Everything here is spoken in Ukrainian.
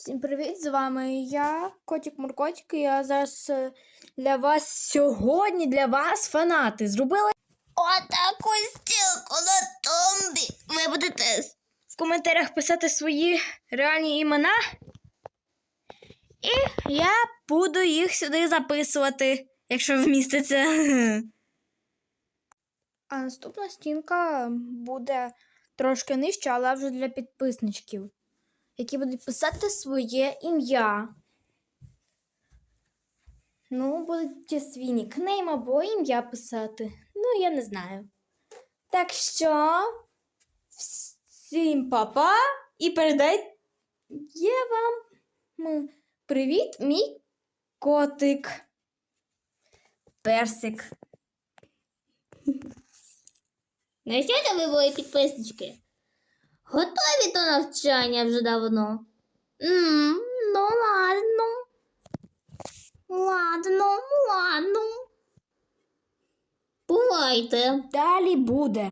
Всім привіт! З вами я, Котик Муркотик, і я зараз е, для вас сьогодні для вас фанати зробила Отаку стілку на тумбі. Ви будете в коментарях писати свої реальні імена. І я буду їх сюди записувати, якщо вміститься. А наступна стінка буде трошки нижче, але вже для підписничків, які будуть писати своє ім'я. Ну, будуть свій нікнейм або ім'я писати. Ну, я не знаю. Так що всім папа і передай вам привіт, мій котик. Персик. Що ви мої підписнички? Готові до навчання вже давно? м ну ладно. Ладно, ладно. Бувайте. Далі буде.